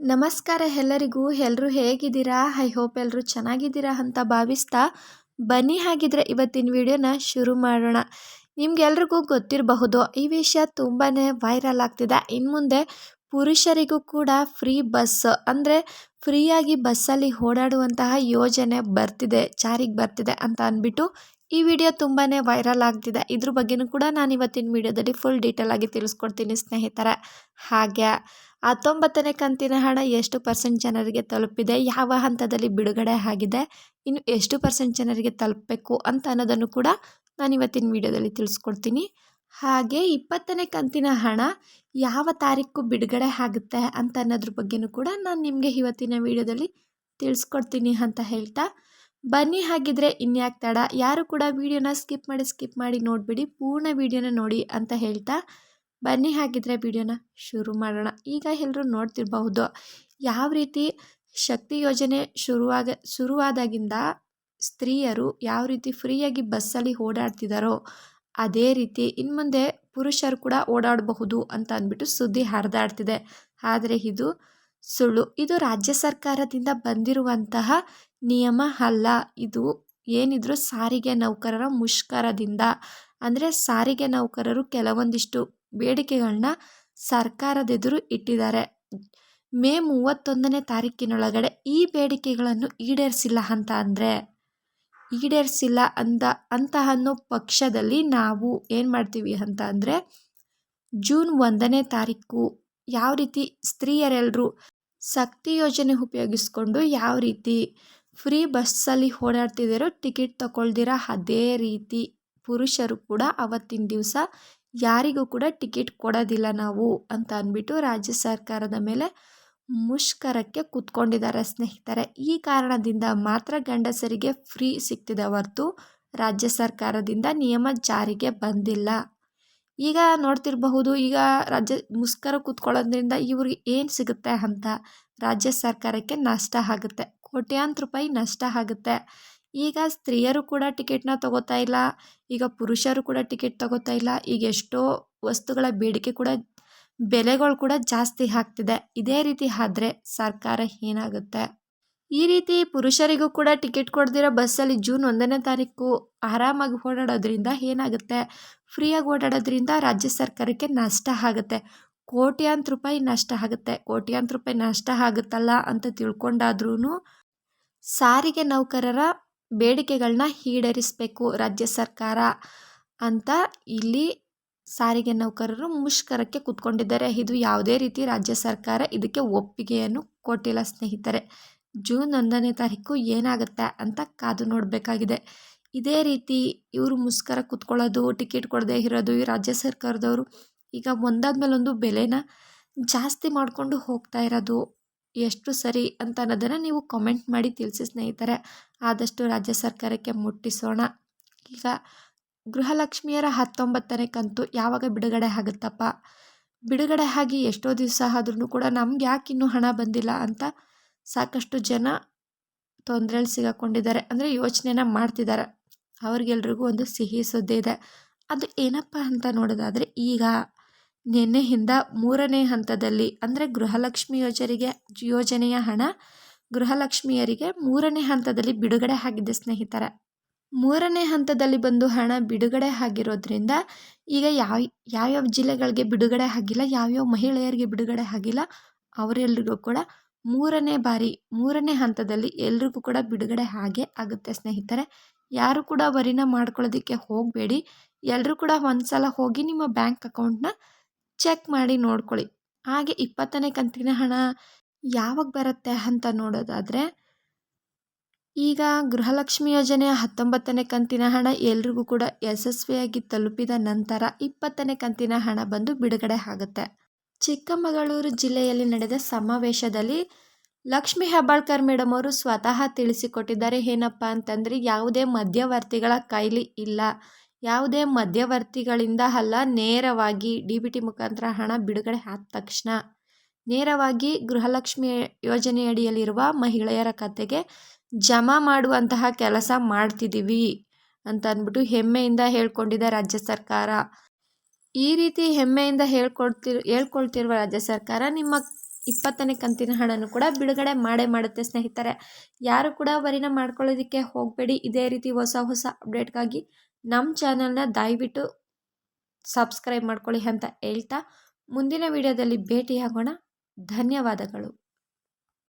ನಮಸ್ಕಾರ ಎಲ್ಲರಿಗೂ ಎಲ್ಲರೂ ಹೇಗಿದ್ದೀರಾ? ಐ ಹೋಪ್ ಎಲ್ಲರೂ ಚೆನ್ನಾಗಿದ್ದೀರಾ ಅಂತ ಭಾವಿಸ್ತಾ ಬನ್ನಿ. ಹಾಗಿದ್ರೆ ಇವತ್ತಿನ ವಿಡಿಯೋನ ಶುರು ಮಾಡೋಣ. ನಿಮ್ಗೆಲ್ರಿಗೂ ಗೊತ್ತಿರಬಹುದು, ಈ ವಿಷಯ ತುಂಬಾ ವೈರಲ್ ಆಗ್ತಿದೆ. ಇನ್ನು ಮುಂದೆ ಪುರುಷರಿಗೂ ಕೂಡ ಫ್ರೀ ಬಸ್, ಅಂದರೆ ಫ್ರೀಯಾಗಿ ಬಸ್ಸಲ್ಲಿ ಓಡಾಡುವಂತಹ ಯೋಜನೆ ಬರ್ತಿದೆ, ಜಾರಿಗೆ ಬರ್ತಿದೆ ಅಂತ ಅಂದ್ಬಿಟ್ಟು ಈ ವಿಡಿಯೋ ತುಂಬಾ ವೈರಲ್ ಆಗ್ತಿದೆ. ಇದ್ರ ಬಗ್ಗೆನೂ ಕೂಡ ನಾನು ಇವತ್ತಿನ ವಿಡಿಯೋದಲ್ಲಿ ಫುಲ್ ಡೀಟೇಲ್ ಆಗಿ ತಿಳಿಸ್ಕೊಡ್ತೀನಿ ಸ್ನೇಹಿತರೆ. ಹಾಗೆ ಹತ್ತೊಂಬತ್ತನೇ ಕಂತಿನ ಹಣ ಎಷ್ಟು ಪರ್ಸೆಂಟ್ ಜನರಿಗೆ ತಲುಪಿದೆ? ಯಾವ ಹಂತದಲ್ಲಿ ಬಿಡುಗಡೆ ಆಗಿದೆ? ಇನ್ನು ಎಷ್ಟು ಪರ್ಸೆಂಟ್ ಜನರಿಗೆ ತಲುಪಬೇಕು ಅಂತ ಅನ್ನೋದನ್ನು ಕೂಡ ನಾನು ಇವತ್ತಿನ ವಿಡಿಯೋದಲ್ಲಿ ತಿಳಿಸ್ಕೊಡ್ತೀನಿ. ಹಾಗೆ ಇಪ್ಪತ್ತನೇ ಕಂತಿನ ಹಣ ಯಾವ ತಾರೀಕು ಬಿಡುಗಡೆ ಆಗುತ್ತೆ ಅಂತ ಅನ್ನೋದ್ರ ಬಗ್ಗೆನೂ ಕೂಡ ನಾನು ನಿಮಗೆ ಇವತ್ತಿನ ವಿಡಿಯೋದಲ್ಲಿ ತಿಳಿಸ್ಕೊಡ್ತೀನಿ ಅಂತ ಹೇಳ್ತಾ ಬನ್ನಿ ಹಾಗಿದ್ರೆ ಇನ್ಯಾಕೆ ತಡ. ಯಾರು ಕೂಡ ವಿಡಿಯೋನ ಸ್ಕಿಪ್ ಮಾಡಿ ಸ್ಕಿಪ್ ಮಾಡಿ ನೋಡಿಬಿಡಿ. ಪೂರ್ಣ ವಿಡಿಯೋನ ನೋಡಿ ಅಂತ ಹೇಳ್ತಾ ಬನ್ನಿ ಹಾಗಿದ್ರೆ ವಿಡಿಯೋನ ಶುರು ಮಾಡೋಣ. ಈಗ ಎಲ್ಲರೂ ನೋಡ್ತಿರಬಹುದು. ಯಾವ ರೀತಿ ಶಕ್ತಿ ಯೋಜನೆ ಶುರುವಾಗ, ಶುರುವಾದಾಗಿಂದ ಸ್ತ್ರೀಯರು ಯಾವ ರೀತಿ ಫ್ರೀಯಾಗಿ ಬಸ್ಸಲ್ಲಿ ಓಡಾಡ್ತಿದ್ದಾರೋ ಅದೇ ರೀತಿ ಇನ್ನು ಮುಂದೆ ಪುರುಷರು ಕೂಡ ಓಡಾಡಬಹುದು ಅಂತ ಅಂದ್ಬಿಟ್ಟು ಸುದ್ದಿ ಹರಿದಾಡ್ತಿದೆ. ಆದರೆ ಇದು ಸುಳ್ಳು. ಇದು ರಾಜ್ಯ ಸರ್ಕಾರದಿಂದ ಬಂದಿರುವಂತಹ ನಿಯಮ ಅಲ್ಲ ಇದು ಏನಿದ್ರೂ ಸಾರಿಗೆ ನೌಕರರ ಮುಷ್ಕರದಿಂದ. ಅಂದರೆ ಸಾರಿಗೆ ನೌಕರರು ಕೆಲವೊಂದಿಷ್ಟು ಬೇಡಿಕೆಗಳನ್ನ ಸರ್ಕಾರದೆದುರು ಇಟ್ಟಿದ್ದಾರೆ. ಮೇ ಮೂವತ್ತೊಂದನೇ ತಾರೀಕಿನೊಳಗಡೆ ಈ ಬೇಡಿಕೆಗಳನ್ನು ಈಡೇರಿಸಿಲ್ಲ ಅಂತ ಅಂದರೆ, ಈಡೇರಿಸಿಲ್ಲ ಅಂದ ಅಂತ ಅನ್ನೋ ಪಕ್ಷದಲ್ಲಿ ನಾವು ಏನು ಮಾಡ್ತೀವಿ ಅಂತ ಅಂದರೆ, ಜೂನ್ ಒಂದನೇ ತಾರೀಕು ಯಾವ ರೀತಿ ಸ್ತ್ರೀಯರೆಲ್ಲರೂ ಶಕ್ತಿ ಯೋಜನೆ ಉಪಯೋಗಿಸ್ಕೊಂಡು ಯಾವ ರೀತಿ ಫ್ರೀ ಬಸ್ಸಲ್ಲಿ ಓಡಾಡ್ತಿದ್ದಾರೋ ಟಿಕೆಟ್ ತಗೊಳ್ದಿರ ಅದೇ ರೀತಿ ಪುರುಷರು ಕೂಡ ಅವತ್ತಿನ ದಿವಸ ಯಾರಿಗೂ ಕೂಡ ಟಿಕೆಟ್ ಕೊಡೋದಿಲ್ಲ ನಾವು ಅಂತ ಅಂದ್ಬಿಟ್ಟು ರಾಜ್ಯ ಸರ್ಕಾರದ ಮೇಲೆ ಮುಷ್ಕರಕ್ಕೆ ಕೂತ್ಕೊಂಡಿದ್ದಾರೆ ಸ್ನೇಹಿತರೆ. ಈ ಕಾರಣದಿಂದ ಮಾತ್ರ ಗಂಡಸರಿಗೆ ಫ್ರೀ ಸಿಗ್ತಿದೆ ಹೊರತು ರಾಜ್ಯ ಸರ್ಕಾರದಿಂದ ನಿಯಮ ಜಾರಿಗೆ ಬಂದಿಲ್ಲ. ಈಗ ನೋಡ್ತಿರಬಹುದು, ಈಗ ರಾಜ್ಯ ಮುಷ್ಕರ ಕೂತ್ಕೊಳ್ಳೋದ್ರಿಂದ ಇವ್ರಿಗೆ ಏನು ಸಿಗುತ್ತೆ ಅಂತ ರಾಜ್ಯ ಸರ್ಕಾರಕ್ಕೆ ನಷ್ಟ ಆಗುತ್ತೆ. ಕೋಟ್ಯಾಂತರ ರೂಪಾಯಿ ನಷ್ಟ ಆಗುತ್ತೆ. ಈಗ ಸ್ತ್ರೀಯರು ಕೂಡ ಟಿಕೆಟ್ನ ತಗೋತಾ ಇಲ್ಲ, ಈಗ ಪುರುಷರು ಕೂಡ ಟಿಕೆಟ್ ತಗೋತಾ ಇಲ್ಲ, ಈಗ ಎಷ್ಟೋ ವಸ್ತುಗಳ ಬೇಡಿಕೆ ಕೂಡ, ಬೆಲೆಗಳು ಕೂಡ ಜಾಸ್ತಿ ಆಗ್ತಿದೆ. ಇದೇ ರೀತಿ ಆದರೆ ಸರ್ಕಾರ ಏನಾಗುತ್ತೆ? ಈ ರೀತಿ ಪುರುಷರಿಗೂ ಕೂಡ ಟಿಕೆಟ್ ಕೊಡ್ದಿರೋ ಬಸ್ಸಲ್ಲಿ ಜೂನ್ ಒಂದನೇ ತಾರೀಕು ಆರಾಮಾಗಿ ಓಡಾಡೋದ್ರಿಂದ ಏನಾಗುತ್ತೆ? ಫ್ರೀಯಾಗಿ ಓಡಾಡೋದ್ರಿಂದ ರಾಜ್ಯ ಸರ್ಕಾರಕ್ಕೆ ನಷ್ಟ ಆಗುತ್ತೆ. ಕೋಟ್ಯಾಂತ ರೂಪಾಯಿ ನಷ್ಟ ಆಗುತ್ತೆ. ಕೋಟ್ಯಾಂತ ರೂಪಾಯಿ ನಷ್ಟ ಆಗುತ್ತಲ್ಲ ಅಂತ ತಿಳ್ಕೊಂಡಾದ್ರೂ ಸಾರಿಗೆ ನೌಕರರ ಬೇಡಿಕೆಗಳನ್ನ ಈಡೇರಿಸಬೇಕು ರಾಜ್ಯ ಸರ್ಕಾರ ಅಂತ ಇಲ್ಲಿ ಸಾರಿಗೆ ನೌಕರರು ಮುಷ್ಕರಕ್ಕೆ ಕೂತ್ಕೊಂಡಿದ್ದಾರೆ. ಇದು ಯಾವುದೇ ರೀತಿ ರಾಜ್ಯ ಸರ್ಕಾರ ಇದಕ್ಕೆ ಒಪ್ಪಿಗೆಯನ್ನು ಕೊಟ್ಟಿಲ್ಲ ಸ್ನೇಹಿತರೆ. ಜೂನ್ ಒಂದನೇ ತಾರೀಕು ಏನಾಗುತ್ತೆ ಅಂತ ಕಾದು ನೋಡಬೇಕಾಗಿದೆ. ಇದೇ ರೀತಿ ಇವರು ಮುಷ್ಕರ ಕೂತ್ಕೊಳ್ಳೋದು, ಟಿಕೆಟ್ ಕೊಡದೇ ಇರೋದು ಈ ರಾಜ್ಯ ಸರ್ಕಾರದವರು. ಈಗ ಒಂದಾದ ಮೇಲೊಂದು ಬೆಲೆನ ಜಾಸ್ತಿ ಮಾಡಿಕೊಂಡು ಹೋಗ್ತಾ ಇರೋದು. ಎಷ್ಟು ಸರಿ ಅಂತ ಅನ್ನೋದನ್ನು ನೀವು ಕಾಮೆಂಟ್ ಮಾಡಿ ತಿಳಿಸಿ ಸ್ನೇಹಿತರೆ. ಆದಷ್ಟು ರಾಜ್ಯ ಸರ್ಕಾರಕ್ಕೆ ಮುಟ್ಟಿಸೋಣ. ಈಗ ಗೃಹಲಕ್ಷ್ಮಿಯರ ಹತ್ತೊಂಬತ್ತನೇ ಕಂತು ಯಾವಾಗ ಬಿಡುಗಡೆ ಆಗುತ್ತಪ್ಪ? ಬಿಡುಗಡೆ ಆಗಿ ಎಷ್ಟೋ ದಿವಸ ಆದ್ರೂ ಕೂಡ ನಮ್ಗೆ ಯಾಕೆ ಇನ್ನೂ ಹಣ ಬಂದಿಲ್ಲ ಅಂತ ಸಾಕಷ್ಟು ಜನ ತೊಂದರೆಯಲ್ಲಿ ಸಿಗಾಕೊಂಡಿದ್ದಾರೆ. ಅಂದರೆ ಯೋಚನೆನ ಮಾಡ್ತಿದ್ದಾರೆ. ಅವ್ರಿಗೆಲ್ರಿಗೂ ಒಂದು ಸಿಹಿ ಸುದ್ದಿ ಇದೆ. ಅದು ಏನಪ್ಪ ಅಂತ ನೋಡೋದಾದರೆ ಈಗ ನಿನ್ನೆಯಿಂದ ಮೂರನೇ ಹಂತದಲ್ಲಿ, ಅಂದರೆ ಗೃಹಲಕ್ಷ್ಮಿ ಯೋಜನೆಗೆ ಯೋಜನೆಯ ಹಣ ಗೃಹಲಕ್ಷ್ಮಿಯರಿಗೆ ಮೂರನೇ ಹಂತದಲ್ಲಿ ಬಿಡುಗಡೆ ಆಗಿದೆ, ಸ್ನೇಹಿತರೆ. ಮೂರನೇ ಹಂತದಲ್ಲಿ ಬಂದು ಹಣ ಬಿಡುಗಡೆ ಆಗಿರೋದ್ರಿಂದ ಈಗ ಯಾವ, ಯಾವ್ಯಾವ ಜಿಲ್ಲೆಗಳಿಗೆ ಬಿಡುಗಡೆ ಆಗಿಲ್ಲ, ಯಾವ್ಯಾವ ಮಹಿಳೆಯರಿಗೆ ಬಿಡುಗಡೆ ಆಗಿಲ್ಲ ಅವರೆಲ್ಲರಿಗೂ ಕೂಡ ಮೂರನೇ ಬಾರಿ, ಮೂರನೇ ಹಂತದಲ್ಲಿ ಎಲ್ರಿಗೂ ಕೂಡ ಬಿಡುಗಡೆ ಹಾಗೆ ಆಗುತ್ತೆ, ಸ್ನೇಹಿತರೆ. ಯಾರು ಕೂಡ ವರಿನ ಮಾಡ್ಕೊಳ್ಳೋದಕ್ಕೆ ಹೋಗಬೇಡಿ. ಎಲ್ಲರೂ ಕೂಡ ಒಂದು ಸಲ ಹೋಗಿ ನಿಮ್ಮ ಬ್ಯಾಂಕ್ ಅಕೌಂಟ್ನ ಚೆಕ್ ಮಾಡಿ ನೋಡ್ಕೊಳ್ಳಿ. ಹಾಗೆ ಇಪ್ಪತ್ತನೇ ಕಂತಿನ ಹಣ ಯಾವಾಗ ಬರುತ್ತೆ ಅಂತ ನೋಡೋದಾದರೆ, ಈಗ ಗೃಹಲಕ್ಷ್ಮಿ ಯೋಜನೆಯ ಹತ್ತೊಂಬತ್ತನೇ ಕಂತಿನ ಹಣ ಎಲ್ರಿಗೂ ಕೂಡ ಯಶಸ್ವಿಯಾಗಿ ತಲುಪಿದ ನಂತರ ಇಪ್ಪತ್ತನೇ ಕಂತಿನ ಹಣ ಬಂದು ಬಿಡುಗಡೆ ಆಗುತ್ತೆ. ಚಿಕ್ಕಮಗಳೂರು ಜಿಲ್ಲೆಯಲ್ಲಿ ನಡೆದ ಸಮಾವೇಶದಲ್ಲಿ ಲಕ್ಷ್ಮಿ ಹೆಬ್ಬಾಳ್ಕರ್ ಮೇಡಮ್ ಅವರು ಸ್ವತಃ ತಿಳಿಸಿಕೊಟ್ಟಿದ್ದಾರೆ, ಏನಪ್ಪ ಅಂತಂದರೆ ಯಾವುದೇ ಮಧ್ಯವರ್ತಿಗಳ ಕೈಲಿ ಇಲ್ಲ. ಯಾವುದೇ ಮಧ್ಯವರ್ತಿಗಳಿಂದ ಅಲ್ಲ, ನೇರವಾಗಿ ಡಿ ಬಿ ಟಿ ಮುಖಾಂತರ ಹಣ ಬಿಡುಗಡೆ ಆದ ತಕ್ಷಣ. ನೇರವಾಗಿ ಗೃಹಲಕ್ಷ್ಮಿ ಯೋಜನೆಯಡಿಯಲ್ಲಿರುವ ಮಹಿಳೆಯರ ಖಾತೆಗೆ ಜಮಾ ಮಾಡುವಂತಹ ಕೆಲಸ ಮಾಡ್ತಿದ್ದೀವಿ ಅಂತ ಅಂದ್ಬಿಟ್ಟು ಹೆಮ್ಮೆಯಿಂದ ಹೇಳ್ಕೊಂಡಿದೆ ರಾಜ್ಯ ಸರ್ಕಾರ. ಈ ರೀತಿ ಹೆಮ್ಮೆಯಿಂದ ಹೇಳ್ಕೊಡ್ತಿರ್, ಹೇಳ್ಕೊಳ್ತಿರುವ ರಾಜ್ಯ ಸರ್ಕಾರ ನಿಮ್ಮ ಇಪ್ಪತ್ತನೇ ಕಂತಿನ ಹಣನೂ ಕೂಡ ಬಿಡುಗಡೆ ಮಾಡೇ ಮಾಡುತ್ತೆ ಸ್ನೇಹಿತರೆ. ಯಾರು ಕೂಡ ವರಿನ ಮಾಡ್ಕೊಳ್ಳೋದಕ್ಕೆ ಹೋಗಬೇಡಿ. ಇದೇ ರೀತಿ ಹೊಸ ಹೊಸ ಅಪ್ಡೇಟ್ಗಾಗಿ ನಮ್ಮ ಚಾನಲ್ನ ದಯವಿಟ್ಟು ಸಬ್ಸ್ಕ್ರೈಬ್ ಮಾಡ್ಕೊಳ್ಳಿ ಅಂತ ಹೇಳ್ತಾ ಮುಂದಿನ ವಿಡಿಯೋದಲ್ಲಿ ಭೇಟಿಯಾಗೋಣ. ಧನ್ಯವಾದಗಳು.